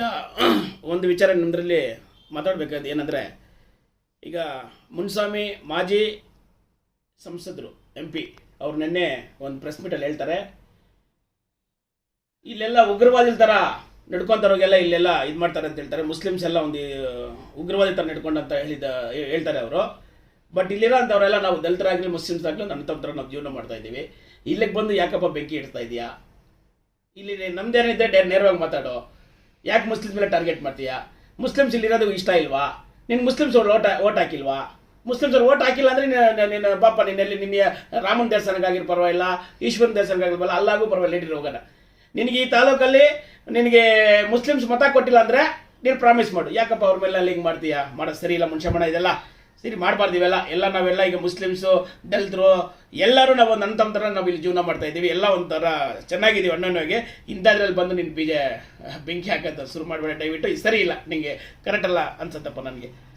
ಈಗ ಒಂದು ವಿಚಾರ ನಿಮ್ಮದ್ರಲ್ಲಿ ಮಾತಾಡಬೇಕಾದ ಏನಂದರೆ, ಈಗ ಮುನ್ಸ್ವಾಮಿ ಮಾಜಿ ಸಂಸದರು ಎಂ ಪಿ ಅವ್ರು ನಿನ್ನೆ ಒಂದು ಪ್ರೆಸ್ ಮೀಟಲ್ಲಿ ಹೇಳ್ತಾರೆ, ಇಲ್ಲೆಲ್ಲ ಉಗ್ರವಾದಿ ಥರ ನಡ್ಕೊಂತಾರೋಗೆಲ್ಲ ಇಲ್ಲೆಲ್ಲ ಇದು ಮಾಡ್ತಾರೆ ಅಂತ ಹೇಳ್ತಾರೆ. ಮುಸ್ಲಿಮ್ಸ್ ಎಲ್ಲ ಒಂದು ಉಗ್ರವಾದಿ ಥರ ನಡ್ಕೊಂಡಂತ ಹೇಳಿದ ಹೇಳ್ತಾರೆ ಅವರು. ಬಟ್ ಇಲ್ಲಿರೋ ಅಂಥವರೆಲ್ಲ ನಾವು ದಲಿತರಾಗಲಿ, ಮುಸ್ಲಿಮ್ಸ್ ಆಗಲಿ ನನ್ನ ಥರ ನಾವು ಜೀವನ ಮಾಡ್ತಾ ಇದ್ದೀವಿ. ಇಲ್ಲಿಗೆ ಬಂದು ಯಾಕಪ್ಪ ಬೆಂಕಿ ಇಡ್ತಾ ಇದೆಯಾ? ಇಲ್ಲಿ ನಮ್ದೇನಿದೆ ನೇರವಾಗಿ ಮಾತಾಡು. ಯಾಕೆ ಮುಸ್ಲಿಮ್ಸ್ ಮೇಲೆ ಟಾರ್ಗೆಟ್ ಮಾಡ್ತೀಯಾ? ಮುಸ್ಲಿಮ್ಸ್ ಇಲ್ಲಿರೋದು ಇಷ್ಟ ಇಲ್ವಾ? ನಿನ್ನ ಮುಸ್ಲಿಮ್ಸ್ ಅವ್ರು ಓಟ್ ಓಟ್ ಹಾಕಿಲ್ವಾ? ಮುಸ್ಲಿಮ್ಸ್ ಅವ್ರು ಓಟ್ ಹಾಕಿಲ್ಲ ಅಂದರೆ ನೀನು- ನಿನ್ನ ಪಾಪ ನಿನ್ನೆಲ್ಲಿ ನಿನ್ನೆ ರಾಮನ ದೇವಸ್ಥಾನಕ್ಕಾಗಿರೋ ಪರವಾಗಿಲ್ಲ, ಈಶ್ವರನ ದೇವಸ್ಥಾನಕ್ಕಾಗಿರ್ಬಲ್ಲ ಅಲ್ಲಾಗೂ ಪರವಾಗಿಲ್ಲ ನಡೀರಿ ಹೋಗೋಣ. ನಿನಗೆ ಈ ತಾಲೂಕಲ್ಲಿ ನಿನಗೆ ಮುಸ್ಲಿಮ್ಸ್ ಮತ ಕೊಟ್ಟಿಲ್ಲ ಅಂದ್ರೆ ನೀನು ಪ್ರಾಮಿಸ್ ಮಾಡು. ಯಾಕಪ್ಪ ಅವ್ರ ಮೇಲೆ ಲಿಂಕ್ ಮಾಡ್ತೀಯಾ? ಮಾಡೋದು ಸರಿ ಇಲ್ಲ ಮನುಷ್ಯ ಇದೆಲ್ಲ. ಸರಿ ಮಾಡಬಾರ್ದು ಇವೆಲ್ಲ. ಎಲ್ಲ ನಾವೆಲ್ಲ ಈಗ ಮುಸ್ಲಿಮ್ಸು, ದಲಿತರು, ಎಲ್ಲರೂ ನಾವು ನನ್ನ ತಮ್ಮ ಥರ ನಾವು ಇಲ್ಲಿ ಜೀವನ ಮಾಡ್ತಾ ಇದ್ದೀವಿ. ಎಲ್ಲ ಒಂಥರ ಚೆನ್ನಾಗಿದ್ದೀವಿ ಅಣ್ಣನಿಗೆ ಇಂಥದ್ರಲ್ಲಿ ಬಂದು ನಿನ್ನ ಬೀಜ ಬೆಂಕಿ ಹಾಕೋದು ಶುರು ಮಾಡಬೇಡ. ದಯವಿಟ್ಟು ಸರಿ ಇಲ್ಲ. ನಿಮಗೆ ಕರೆಕ್ಟ್ ಅಲ್ಲ ಅನ್ಸತ್ತಪ್ಪ ನನಗೆ.